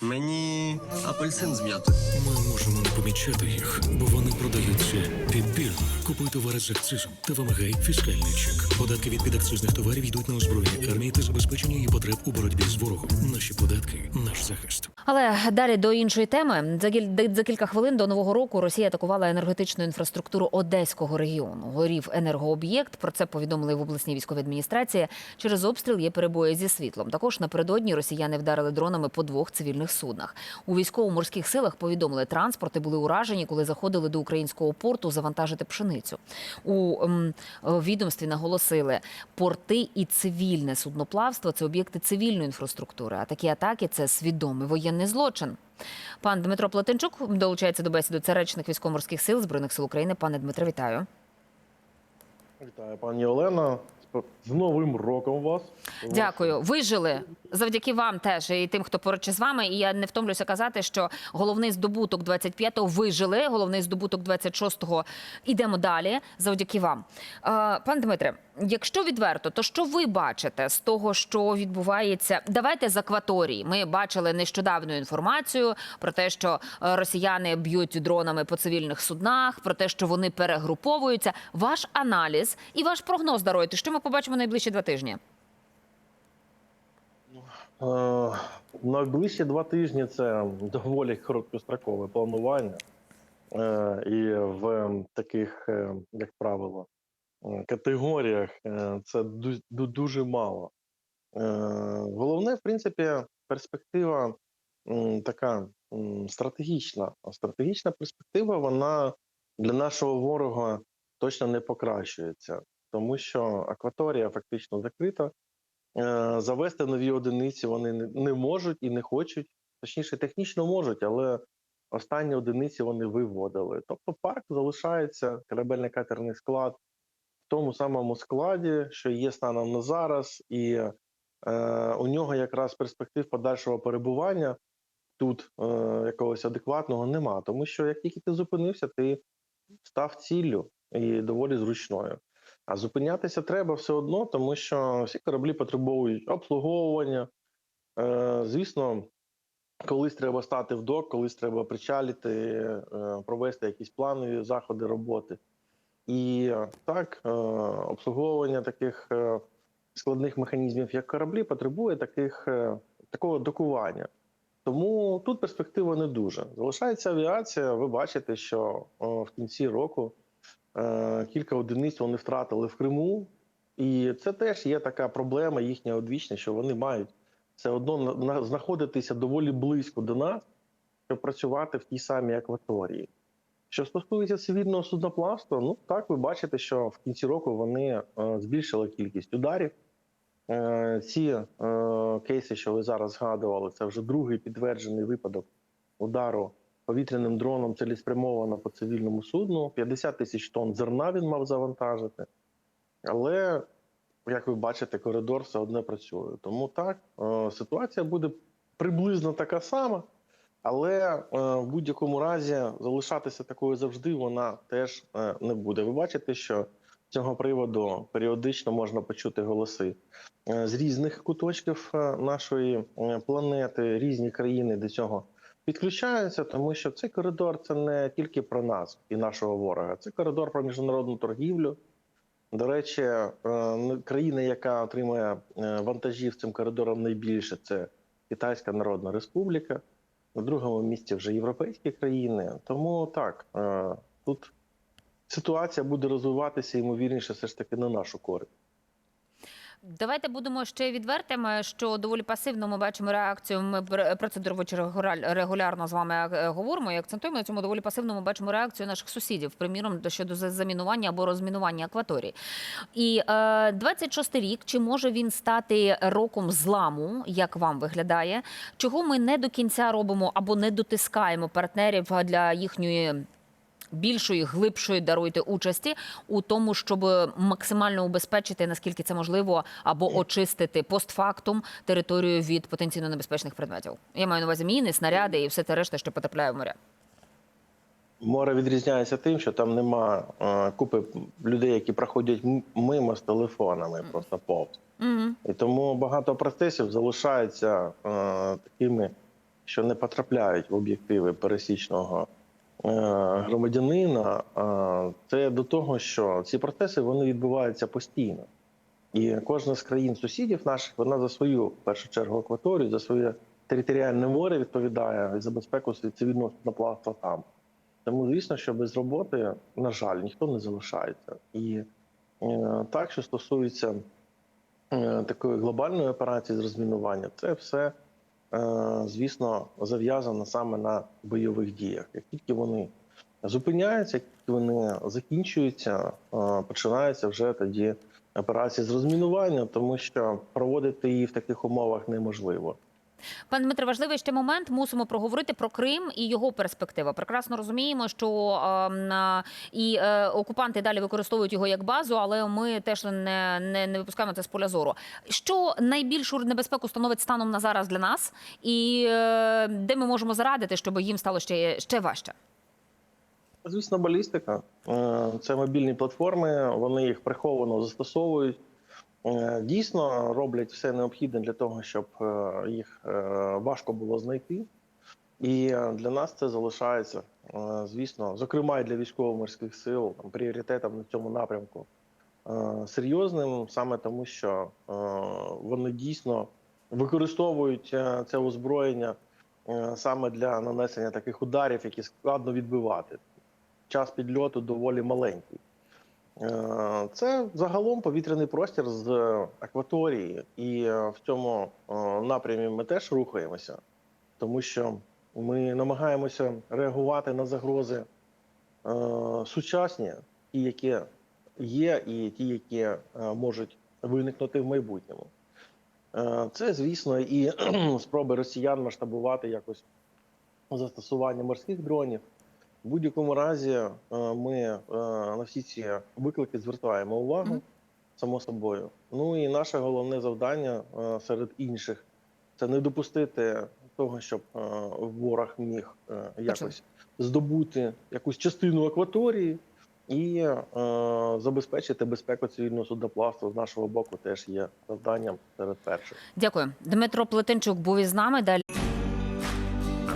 Мені апельсин з м'ятою. Ми можемо не помічати їх, бо вони продаються підбірно. Купуй товари з акцизом та вимагай фіскальний чек. Податки від підакцизних товарів йдуть на озброєння армії та забезпечення її потреб у боротьбі з ворогом. Наші податки наш захист. Але далі до іншої теми. За кіль- за кілька хвилин до нового року Росія атакувала енергетичну інфраструктуру одеського регіону. Горів енергооб'єкт. Про це повідомили в обласній військовій адміністрації. Через обстріл є перебої зі світлом. Також напередодні росіяни вдарили дронами по двох цивільних суднах. У військово-морських силах повідомили, транспорти були уражені, коли заходили до українського порту завантажити пшеницю. У ем, е, відомстві наголосили, порти і цивільне судноплавство це об'єкти цивільної інфраструктури. А такі атаки це свідомий воєнний злочин. Пан Дмитро Платенчук долучається до бесіди. Це речник військово-морських сил збройних сил України. Пане Дмитро, вітаю. Вітаю, пані Олена. З Новим роком вас. Дякую. Вижили завдяки вам теж і тим, хто поруч із вами. І я не втомлюся казати, що головний здобуток 25-го вижили, головний здобуток 26-го ідемо далі. Завдяки вам. Е, Пан Дмитре, якщо відверто, то що ви бачите з того, що відбувається? Давайте з акваторії. Ми бачили нещодавню інформацію про те, що е, росіяни б'ють дронами по цивільних суднах, про те, що вони перегруповуються. Ваш аналіз і ваш прогноз даруєте, що ми побачимо найближчі два тижні. Е, найближчі два тижні це доволі короткострокове планування. Е, і в таких, як правило, категоріях е, це ду- ду- дуже мало. Е, Головне, в принципі, перспектива така стратегічна. Стратегічна перспектива вона для нашого ворога точно не покращується, тому що акваторія фактично закрита. Е, Завести нові одиниці вони не- можуть і не хочуть. Точніше, технічно можуть, але останні одиниці вони виводили. Тобто парк залишається корабельний катерний склад тому самому складі, що є станом на зараз, і е, у нього якраз перспектив подальшого перебування тут е, якогось адекватного нема. Тому що як тільки ти зупинився, ти став ціллю і доволі зручною. А зупинятися треба все одно, тому що всі кораблі потребують обслуговування. Е, звісно, колись треба стати в док, колись треба причалити, е, провести якісь планові заходи роботи. І так, е, обслуговування таких е, складних механізмів, як кораблі, потребує таких, е, такого докування. Тому тут перспектива не дуже. Залишається авіація. Ви бачите, що в кінці року кілька одиниць вони втратили в Криму, і це теж є така проблема їхня одвічна, що вони мають все одно на- на- знаходитися доволі близько до нас, щоб працювати в тій самій акваторії. Що стосується цивільного судноплавства, ну так ви бачите, що в кінці року вони е, збільшили кількість ударів. Е, ці е, кейси, що ви зараз згадували, це вже другий підтверджений випадок удару повітряним дроном цілеспрямовано по цивільному судну. 50 тисяч тонн зерна він мав завантажити. Але, як ви бачите, коридор все одно працює. Тому так, ситуація буде приблизно така сама, але е, в будь-якому разі залишатися такою завжди вона теж е, не буде. Ви бачите, що з цього приводу періодично можна почути голоси е, з різних куточків нашої планети, різні країни до цього підключаються, тому що цей коридор це не тільки про нас і нашого ворога, це коридор про міжнародну торгівлю. До речі, країна, яка отримує вантажів цим коридором найбільше, це Китайська Народна Республіка. На другому місці вже європейські країни. Тому так, е, тут ситуація буде розвиватися ймовірніше, все ж таки на нашу користь. Давайте будемо ще відвертими, що доволі пасивно ми бачимо реакцію. Ми пр- про це регулярно з вами е, говоримо і акцентуємо на цьому. Доволі пасивно ми бачимо реакцію наших сусідів, приміром до- щодо за- замінування або розмінування акваторії. І е, 26 рік, чи може він стати роком зламу, як вам виглядає? Чого ми не до кінця робимо або не дотискаємо партнерів для їхньої більшої, глибшої даруйте участі у тому, щоб максимально убезпечити, наскільки це можливо, або очистити постфактум територію від потенційно небезпечних предметів. Я маю на увазі міни, снаряди і все те решта, що потрапляє в моря. Море відрізняється тим, що там нема е, купи людей, які проходять мимо з телефонами, просто повз. Угу. І тому багато процесів залишаються е, такими що не потрапляють в об'єктиви пересічного громадянина, е, це до того, що ці процеси вони відбуваються постійно. І кожна з країн сусідів наших вона за свою в першу чергу акваторію, за своє територіальне море відповідає за безпеку цивільного судноплавства там. Тому, звісно, що без роботи, на жаль, ніхто не залишається. І е, так, що стосується е, такої глобальної операції з розмінування, це все, звісно, зав'язана саме на бойових діях. Як тільки вони зупиняються, як тільки вони закінчуються, починаються вже тоді операції з розмінування, тому що проводити її в таких умовах неможливо. Пане Дмитре, важливий ще момент. Мусимо проговорити про Крим і його перспектива. Прекрасно розуміємо, що а, і е, окупанти далі використовують його як базу, але ми теж не, не, не випускаємо це з поля зору. Що найбільшу небезпеку становить станом на зараз для нас, і е, де ми можемо зарадити, щоб їм стало ще, ще важче? Звісно, балістика. Е, Це мобільні платформи, вони їх приховано застосовують. Е, Дійсно роблять все необхідне для того, щоб е, їх е, важко було знайти. І для нас це залишається, звісно, зокрема і для військово-морських сил пріоритетом на цьому напрямку серйозним, саме тому, що вони дійсно використовують це озброєння саме для нанесення таких ударів, які складно відбивати час підльоту доволі маленький. Е, Це загалом повітряний простір з акваторії, і е, в цьому е, напрямі ми теж рухаємося, тому що ми намагаємося реагувати на загрози е, сучасні, ті, які є, і ті, які е, можуть виникнути в майбутньому. Е, Це, звісно, і спроби росіян масштабувати якось застосування морських дронів. В будь-якому разі е, ми е, на всі ці виклики звертаємо увагу, само собою. Ну і наше головне завдання е, серед інших це не допустити того, щоб ворог міг якось здобути якусь частину акваторії і забезпечити безпеку цивільного судноплавства з нашого боку теж є завданням серед перших. Дякую. Дмитро Плетенчук був із нами. Далі.